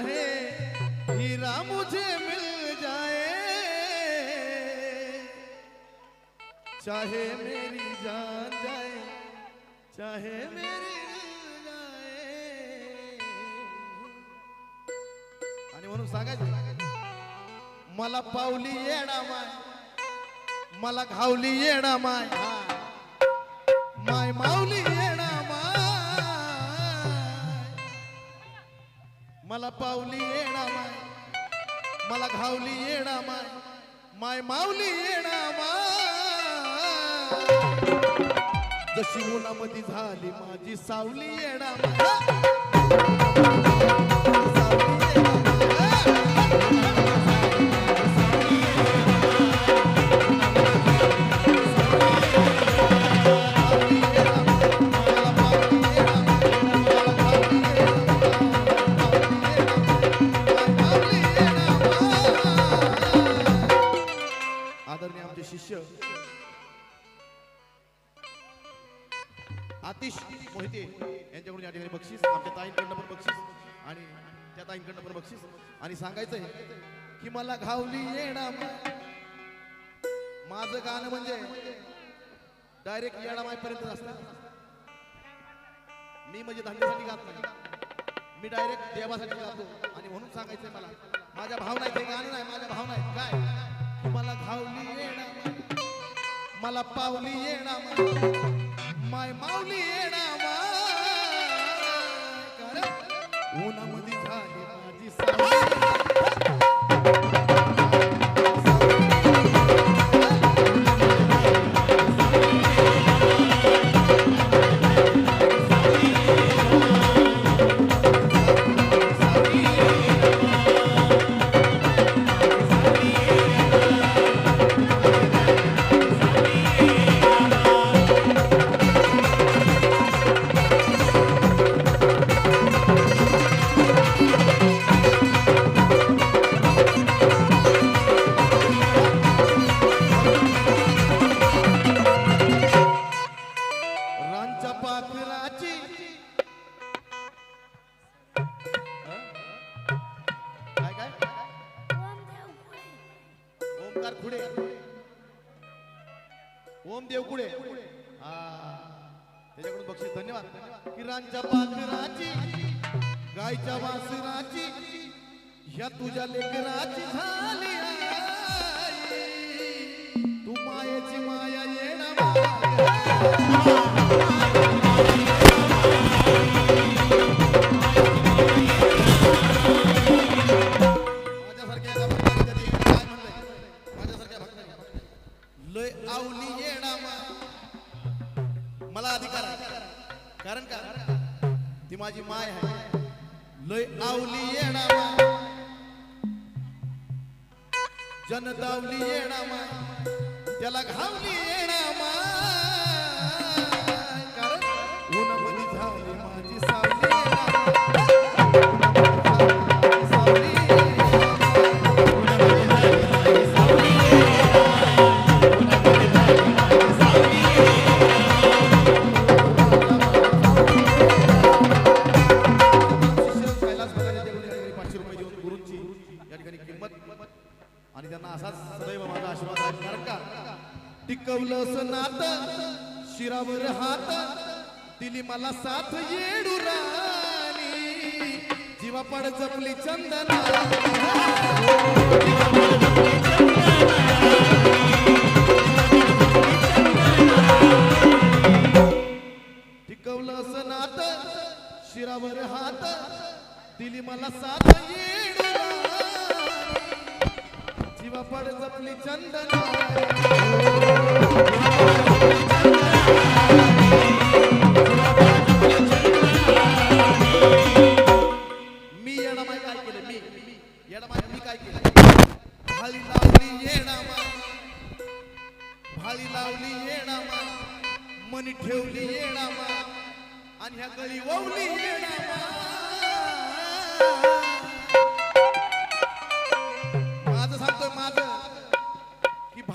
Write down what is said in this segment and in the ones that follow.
चाहे हीरा मुझे मिल जाए। चाहे मेरी जान जाए चाहे मेरी जाए। आणि म्हणून सांगायचं मला पावली येणा माय मला घावली येणा माय माय माऊली मला पावली येणा माय मला घावली येणा माय माय माऊली येणा माय जशी उन्हामध्ये झाली माझी सावली येणा माय सांगायचंय की मला घावली येणार माझं गाणं म्हणजे डायरेक्ट येडामाईपर्यंत असतं. मी म्हणजे धंद्यासाठी गात नाही. मी डायरेक्ट देवासाठी गातो. आणि म्हणून सांगायचंय मला माझ्या भावना आहेत गाणं नाही माझ्या भावना आहेत. काय? मला घावली येणार मला पावली येणा माय माऊली येणार उन्हामध्ये झाली माझी ओमकार खुडे. ओम देवकुडे हा. त्याच्याकडून बक्षीस धन्यवाद. की पाखराची गायच्या वासराची ह्या तुझ्या लेकराची झाली तू मायेची माया येणार टिकवलं असं नात शिरावर हात दिली मला साथ येडू राणी. जीवा पड जपली चंदना. टिकवलं असं नात शिरावर हात दिली मला साथ येडू राणी. जीवा पड जपली चंदना.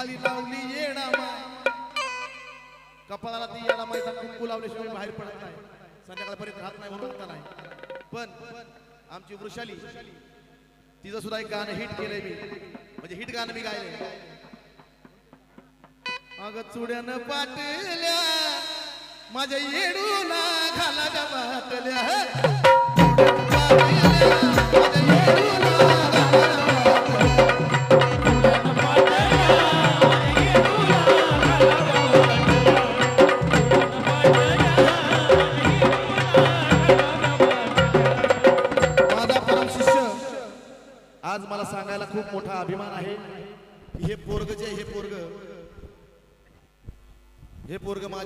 की भाळी लावली येणामाय कपाळाला ती याला माहिती कुंकू लावल्याशिवाय बाहेर पडत नाही. संध्याकाळपर्यंत राहत नाही म्हणून नाही. पण आमची वृषाली तिचं सुद्धा एक गाणं हिट केलंय मी. म्हणजे हिट गाणं मी गायलंय. अग चुड्यानं पाटल्या माझ्या येडूला घाला बाटल्या. पाटल्या, माझ्या येडूला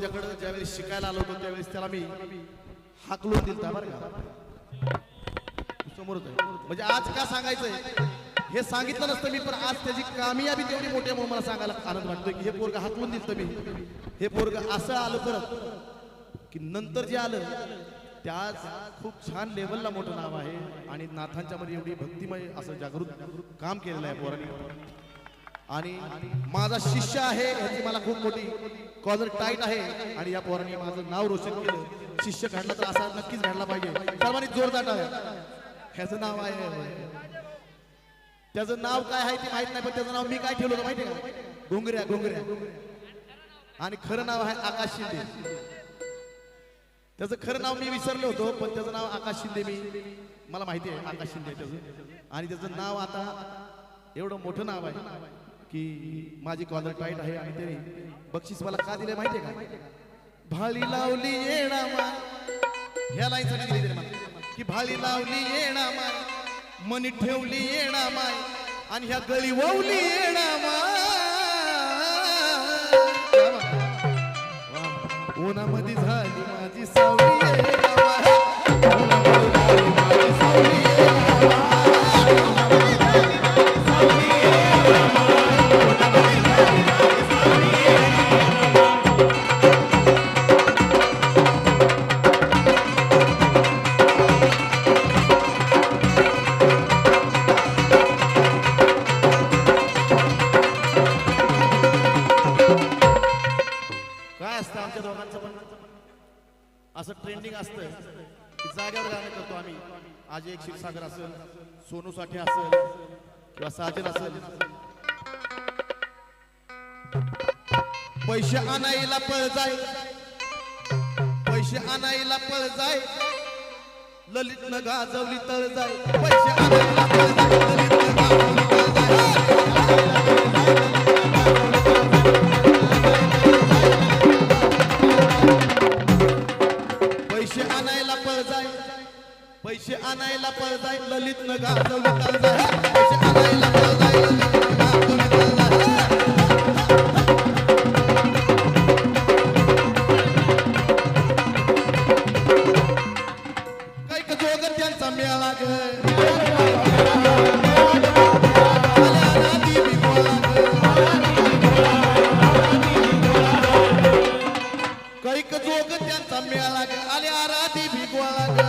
माझ्याकडं ज्यावेळेस शिकायला आलो होतो त्यावेळेस त्याला मी हाकलून दिलता बरं का. समोरच आहे. म्हणजे आज का सांगायचंय? हे सांगितलं नसतं मी पण आज त्याची कामयाबी तेवढी मोठी म्हणून मला सांगायला आनंद वाटतोय की हे पोरग हाकलून दिलतं मी. हे पोरग असं आलं परत की नंतर जे आलं त्या आज खूप छान लेवलला मोठं नाव आहे आणि नाथांच्या मध्ये एवढी भक्तिमय असं जागृत काम केलेलं आहे पोरांनी. आणि माझा शिष्य आहे ह्याची मला खूप मोठी कॉलर टाईट आहे. आणि या पोरांनी माझं नाव रोशन केलं. शिष्य घडला तर असा नक्कीच घडला पाहिजे. सर्वांनी जोरदार ह्याचं नाव आहे. त्याचं नाव काय आहे ते माहीत नाही पण त्याचं नाव मी काय ठेवलं होतं माहिती आहे का? घोंगऱ्या घोंगऱ्या. आणि खरं नाव आहे आकाश शिंदे. त्याचं खरं नाव मी विसरलो होतो पण त्याचं नाव आकाश शिंदे मी मला माहिती आहे आकाश शिंदे त्याचं. आणि त्याचं नाव आता एवढं मोठं नाव आहे. की माझी कॉलर टाईट आहे आणि त्याने बक्षीस मला का दिले माहिती आहे का? भाळी लावली येणा मा. ह्या लाईनसाठी दिली मला की भाळी लावली येणा माय मनी ठेवली येणा माय आणि ह्या गळी ववली येणा माय उन्हामध्ये झाली माझी सावली ये गावा. उन्हामध्ये झाली माझी सावली आज एक क्षीरसागर असेल सोनू साठे असेल किंवा साजन असेल. पैसे आणायला पळ जाय पैसे आणायला पळ जाय ललित न गाजवली तळ जाय पैसे आणायला पळ जाय ललित न गाजवली तळ जाय त्यांचा मेळा ग. कैक जोग त्यांचा मेळा ग. आल्या आराधी भिगवाळा ग.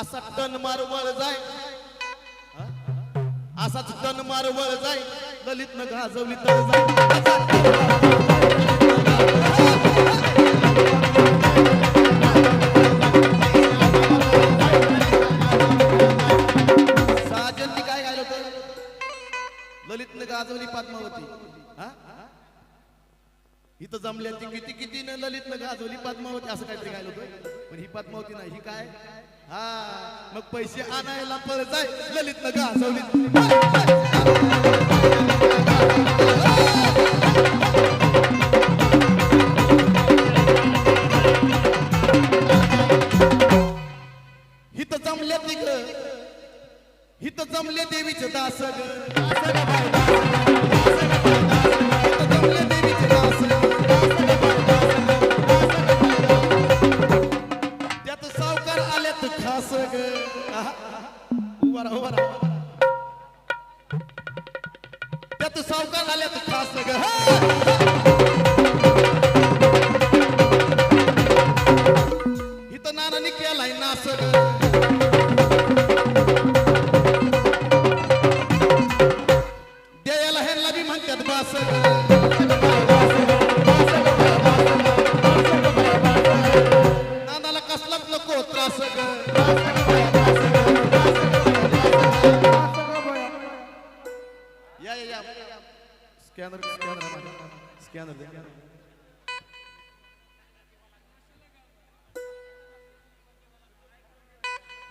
असा टन मारवळ जाय. असाच टन मारवळ जाय. दलित न गाजवली तर जाय तिथं जमल्या ती किती किती न ललित न गाजवली पद्मावती असं काहीतरी गायलं होतं. पण ही पद्मावती नाही ही काय? हा मग पैसे आणायला पळ जाय ललितनं गाजवली.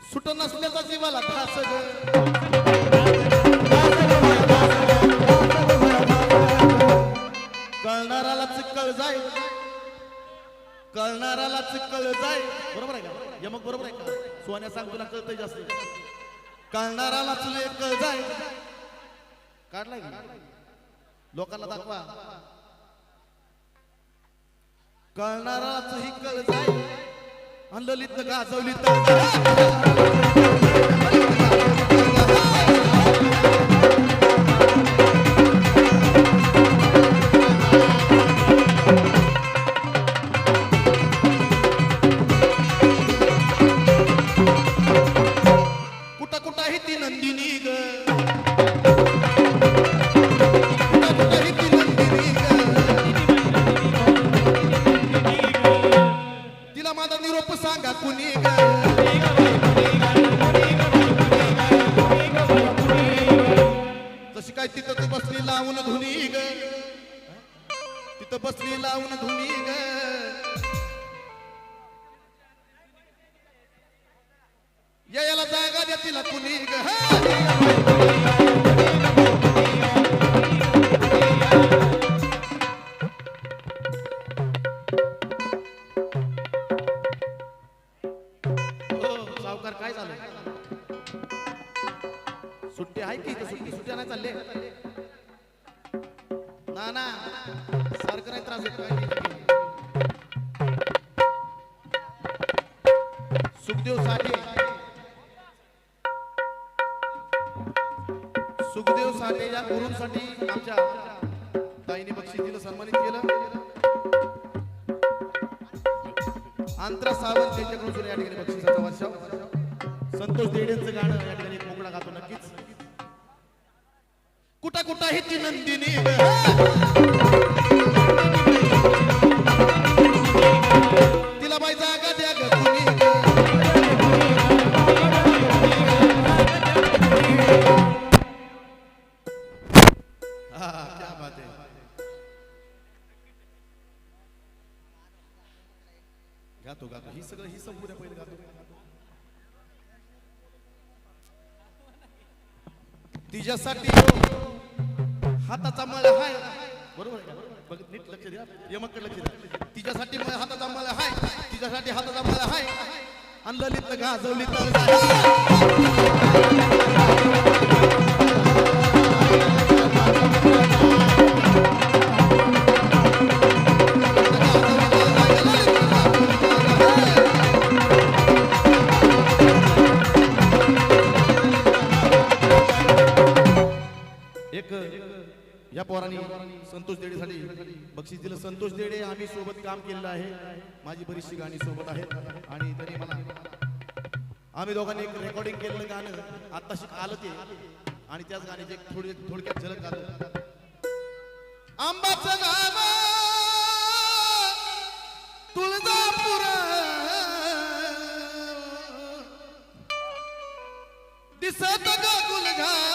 सुट नसल्याचा जीवाला त्रास कळणारालाच कळ जाय कळणारालाच कळ जाय बरोबर आहे का? यमक बरोबर आहे का? सोन्या सांग तुला कळतंय जास्त. कळणारालाच कळ जाय काढलाय लोकांना दाखवा. कळणारालाच ही कळ जाय आणि ललित गाजवली तर. सांगा कुणी तशी काय तिथं तू बसली लावून धुनी ग. तिथं बसली लावून धुनी ग. ताईने बक्षीस दिलं सन्मानित केलं. आंध्रा सावंत यांच्याकडून सुद्धा या ठिकाणी बक्षिसाचा वर्षाव. संतोष देडेंचं गाणं या ठिकाणी एक मोकळा गातो नक्कीच. कुठं कुठं ही ती नंदिनी तिला बाई जागा द्या ग कुणी. हा, क्या बात है गातो गातो ही सगळं ही संपूर्ण पहिले गातो तिच्यासाठी हाताचा मळ हाय बरोबर बघ नीट लक्ष द्या यमकडे लक्ष द्या तिच्यासाठी हाताचा मळ हाय तिच्यासाठी हाताचा मळ हाय आणि ललित गाजवली तर माझी बरीचशी गाणी सोबत आहेत. आणि त्यांनी मला आम्ही दोघांनी एक रेकॉर्डिंग केलेलं गाणं आत्ताशी आलं ते. आणि त्याच गाण्याची एक थोडी थोडक्यात झलक आलं आंबाचं गाव तुळजापूर. दिसत ग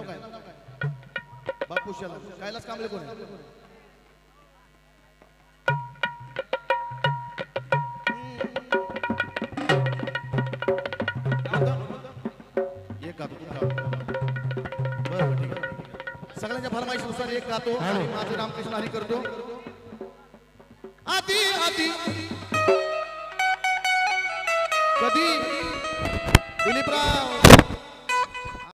नाव काय? बापू शेला कैलास कांबळे कोण? एक गातो तू गाव. बरं ठीक आहे. सगळ्यांच्या फरमाईशीनुसार एक गातो आणि माझं रामकृष्ण हरी करतो. आधी आधी. कधी? दिलीपराव.